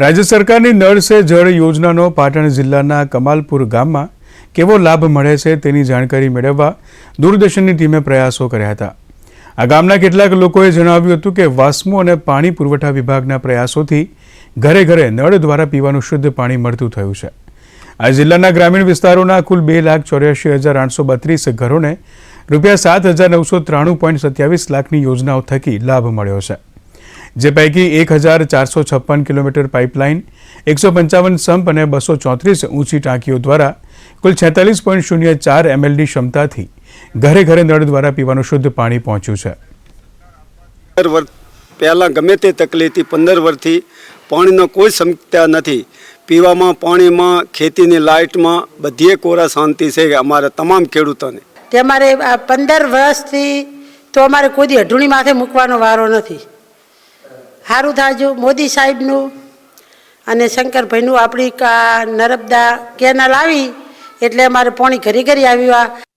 રાજ્ય સરકારની નળ સે જળ યોજનાનો પાટણ જિલ્લાના કમાલપુર ગામમાં કેવો લાભ મળે છે તેની જાણકારી મેળવવા દૂરદર્શનની ટીમે પ્રયાસો કર્યા હતા. આ ગામના કેટલાક લોકોએ જણાવ્યું હતું કે વાસ્મો અને પાણી પુરવઠા વિભાગના પ્રયાસોથી ઘરે ઘરે નળ દ્વારા પીવાનું શુદ્ધ પાણી મળતું થયું છે. આ જિલ્લાના ગ્રામીણ વિસ્તારોના કુલ બે લાખ ચોર્યાસી હજાર આઠસો બત્રીસ ઘરોને રૂપિયા સાત હજાર નવસો ત્રાણું પોઈન્ટ સત્યાવીસ લાખની યોજનાઓ થકી લાભ મળ્યો છે. જે પૈકી એક હજાર ચારસો છપ્પન કિલોમીટર પાઇપલાઇન એકસો પંચાવન સંપ અને બસો ચોત્રીસ ઊંચી ટાંકીઓ દ્વારા કુલ છેતાલીસ પોઈન્ટ શૂન્ય ચાર એમએલડી ક્ષમતાથી ઘરે ઘરે નળ દ્વારા પીવાનું શુદ્ધ પાણી પહોંચ્યું છે. પંદર વર્ષ પહેલાં ગમે તે તકલીફથી પંદર વર્ષથી પાણીનો કોઈ સમસ્યા નથી. પીવામાં પાણીમાં ખેતીની લાઇટમાં બધીએ કોરા શાંતિ છે અમારા તમામ ખેડૂતોને. તે અમારે આ પંદર વર્ષથી તો અમારે કોઈ દી અઢૂણી માથે મૂકવાનો વારો નથી. સારું થાજો, મોદી સાહેબનું. અને શંકરભાઈનું આપણી નર્મદા કેનાલ આવી, એટલે અમારે પોણી ઘરે ઘરે આવ્યું. આ